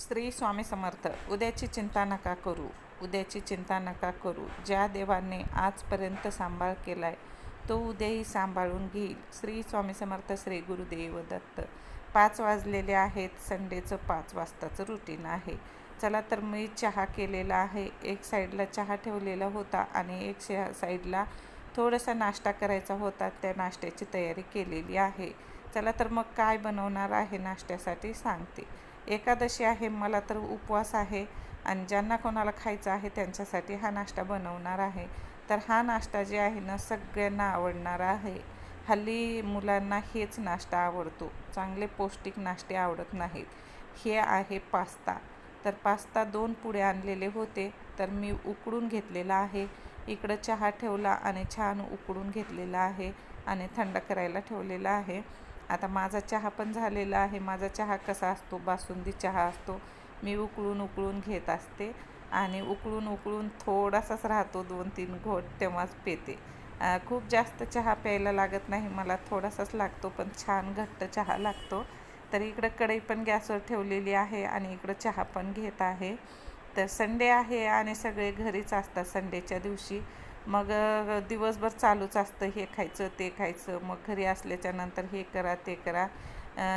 स्त्री स्वामी समर्थ उद्याची चिंता नका करू उद्याची चिंता नका करू. ज्या देवाने आजपर्यंत सांभाळ केलाय तो उद्याही सांभाळून घेईल. श्री स्वामी समर्थ श्री गुरुदेव दत्त. पाच वाजलेले आहेत संडेचं पाच वाजताचं रुटीन आहे. चला तर मी चहा केलेला आहे. एक साईडला चहा ठेवलेला होता आणि एक शा साईडला थोडासा नाश्ता करायचा होता. त्या नाश्त्याची तयारी केलेली आहे. चला तर मग काय बनवणार आहे नाश्त्यासाठी सांगते. एकादशी आहे मला तर उपवास आहे आणि ज्यांना कोणाला खायचं आहे त्यांच्यासाठी हा नाश्ता बनवणार आहे. तर हा नाश्ता जे आहे ना सगळ्यांना आवडणार आहे. हल्ली मुलांना हेच नाश्ता आवडतो. चांगले पौष्टिक नाश्ते आवडत नाहीत. हे आहे पास्ता. तर पास्ता दोन पुढे आणलेले होते तर मी उकडून घेतलेला आहे. इकडं चहा ठेवला आणि छान उकडून घेतलेला आहे आणि थंड करायला ठेवलेला आहे. आता माझा चहा पण झालेला आहे. माझा चहा कसा असतो? बासुंदी चहा असतो. मी उकळून उकळून घेत असते आणि उकळून उकळून थोडासाच राहतो. दोन तीन घोट तेव्हाच पेते. खूप जास्त चहा प्यायला लागत नाही. मला थोडासाच लागतो पण छान घट्ट चहा लागतो. तर इकडं कढई पण गॅसवर ठेवलेली आहे आणि इकडं चहा पण घेत आहे. तर संडे आहे आणि सगळे घरीच असतात संडेच्या दिवशी. मग दिवसभर चालूच असतं हे खायचं ते खायचं. मग घरी असल्याच्या नंतर हे करा ते करा.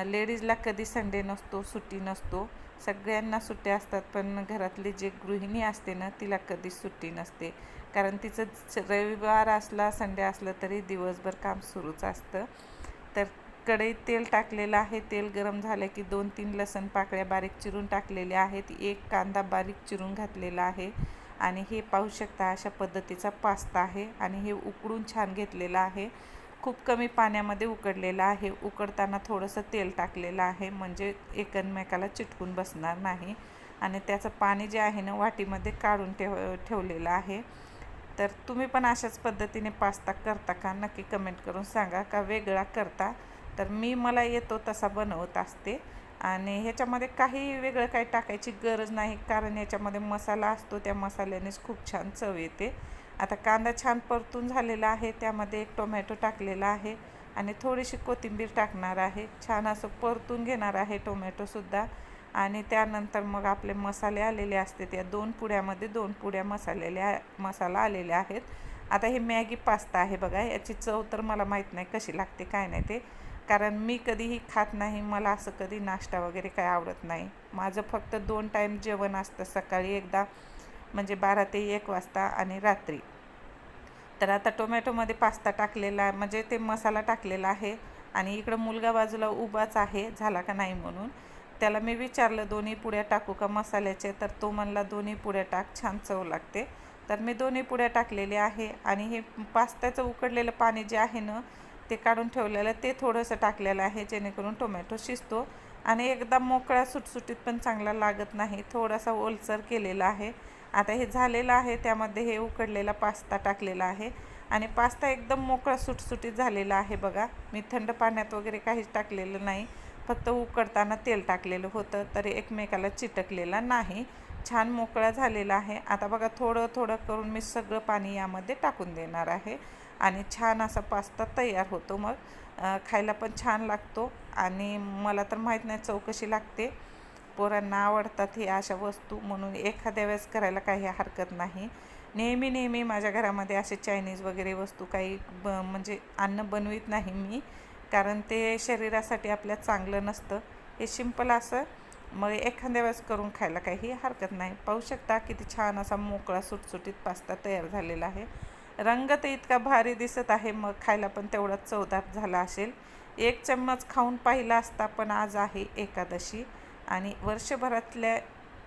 लेडीजला कधी संडे नसतो सुट्टी नसतो. सगळ्यांना सुट्ट्या असतात पण घरातली जे गृहिणी असते ना तिला कधीच सुट्टी नसते. कारण तिचं रविवार असला संडे असलं तरी दिवसभर काम सुरूच असतं. तर कढईत तेल टाकलेलं आहे. तेल गरम झालं की दोन तीन लसण पाकळ्या बारीक चिरून टाकलेल्या आहेत. एक कांदा बारीक चिरून घातलेला आहे. आणि हे पाहू शकता अशा पद्धतीचा पास्ता आहे आणि हे उकडून छान घेतलेलं आहे. खूप कमी पाण्यामध्ये उकडलेलं आहे. उकडताना थोडंसं तेल टाकलेलं आहे. म्हणजे एकमेकाला चिटकून बसणार नाही. आणि त्याचं पाणी जे आहे ना वाटीमध्ये काढून ठेव ठेवलेलं आहे. तर तुम्ही पण अशाच पद्धतीने पास्ता करता का? नक्की कमेंट करून सांगा. का वेगळा करता? तर मी मला येतो तसा बनवत असते. आणि ह्याच्यामध्ये काही वेगळं काही टाकायची गरज नाही कारण याच्यामध्ये मसाला असतो त्या मसाल्यानेच खूप छान चव येते. आता कांदा छान परतून झालेला आहे त्यामध्ये एक टोमॅटो टाकलेला आहे आणि थोडीशी कोथिंबीर टाकणार आहे. छान असं परतून घेणार आहे टोमॅटोसुद्धा आणि त्यानंतर मग आपले मसाले आलेले असते त्या दोन पुड्यामध्ये दोन पुड्या मसालेल्या मसाला आलेले आहेत. आता हे मॅगी पास्ता आहे बघा याची चव तर मला माहीत नाही कशी लागते काय नाही ते. कारण मी कधीही खात नाही मला असं कधी नाश्ता वगैरे काय आवडत नाही. माझं फक्त दोन टाईम जेवण असतं सकाळी एकदा म्हणजे बारा ते एक वाजता आणि रात्री. तर आता टोमॅटोमध्ये पास्ता टाकलेला म्हणजे ते मसाला टाकलेला आहे आणि इकडं मुलगा बाजूला उभाच आहे झाला का नाही म्हणून. त्याला मी विचारलं दोन्ही पुड्या टाकू का मसाल्याचे? तर तो म्हणला दोन्ही पुड्या टाक छान चव लागते. तर मी दोन्ही पुड्या टाकलेल्या आहे आणि हे पास्त्याचं उकडलेलं पाणी जे आहे ना ते काढून ठेवलेलं ते थोडंसं टाकलेलं आहे जेणेकरून टोमॅटो शिजतो. आणि एकदम मोकळा सुटसुटीत पण चांगला लागत नाही. थोडासा ओलसर केलेला आहे. आता हे झालेलं आहे. त्यामध्ये हे उकडलेला पास्ता टाकलेला आहे. आणि पास्ता एकदम मोकळा सुटसुटीत झालेला आहे बघा. मी थंड पाण्यात वगैरे काहीच टाकलेलं नाही. फक्त उकडताना तेल टाकलेलं होतं तरी एकमेकाला चिटकलेला नाही. छान मोकळा झालेला आहे. आता बघा थोडं थोडं करून मी सगळं पाणी यामध्ये टाकून देणार आहे. आणि छान असा पास्ता तयार होतो मग. खायला पण छान लागतो आणि मला तर माहीत नाही चौकशी लागते. पोरांना आवडतात हे अशा वस्तू म्हणून एखाद्या वेळेस करायला काही हरकत नाही. नेहमी नेहमी माझ्या घरामध्ये असे चायनीज वगैरे वस्तू काही ब म्हणजे अन्न बनवीत नाही मी. कारण ते शरीरासाठी आपल्या चांगलं नसतं. हे सिंपल असं. मग एखाद्या वेळेस करून खायला काही हरकत नाही. पाहू शकता किती छान असा मोकळा सुटसुटीत पास्ता तयार झालेला आहे. रंग तर इतका भारी दिसत आहे मग खायला पण तेवढा चवदार झाला असेल. एक चम्मच खाऊन पाहिला असता पण आज आहे एकादशी आणि वर्षभरातल्या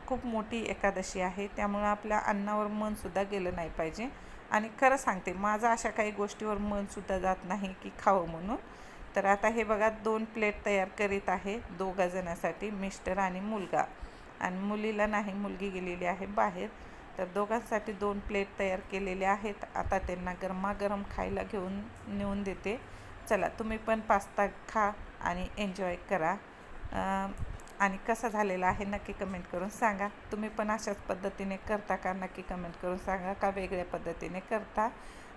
खूप मोठी एकादशी आहे. त्यामुळं आपल्या अन्नावर मनसुद्धा गेलं नाही पाहिजे. आणि खरं सांगते माझं अशा काही गोष्टीवर मनसुद्धा जात नाही की खावं म्हणून. तर आता हे बघा दोन प्लेट तयार करीत आहे दोघा जणांसाठी मिस्टर आणि मुलगा. आणि मुलीला नाही मुलगी गेलेली आहे बाहेर. तर दोघांसाठी दोन प्लेट तयार केलेले आहेत. आता त्यांना गरमागरम खायला घेऊन नेऊन देते. चला तुम्ही पण पास्ता खा आणि एन्जॉय करा. आणि कसा झालेला आहे नक्की कमेंट करून सांगा. तुम्ही पण अशाच पद्धतीने करता का? नक्की कमेंट करून सांगा का वेगळ्या पद्धतीने करता?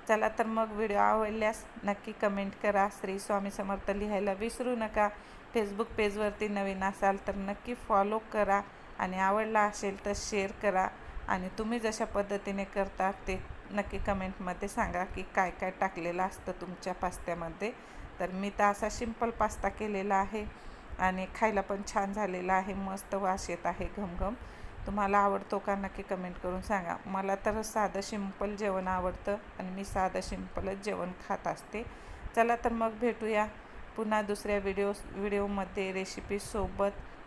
चला तर मग व्हिडिओ आवडल्यास नक्की कमेंट करा. श्री स्वामी समर्थ लिहायला विसरू नका. फेसबुक पेजवरती नवीन असाल तर नक्की फॉलो करा. आणि आवडला असेल तर शेअर करा. आणि तुम्ही जशा पद्धतीने करता ते नक्की कमेंटमध्ये सांगा की काय काय टाकलेलं असतं तुमच्या पास्त्यामध्ये. तर मी तर असा सिंपल पास्ता केलेला आहे आणि खायला पण छान झालेला आहे. मस्त वास येत आहे घमघम. तुम्हाला आवडतो का नक्की कमेंट करून सांगा. मला तर साधं सिंपल जेवण आवडतं आणि मी साधं सिंपलच जेवण खात असते. चला तर मग भेटूया पुन्हा दुसऱ्या व्हिडिओ व्हिडिओमध्ये रेसिपीसोबत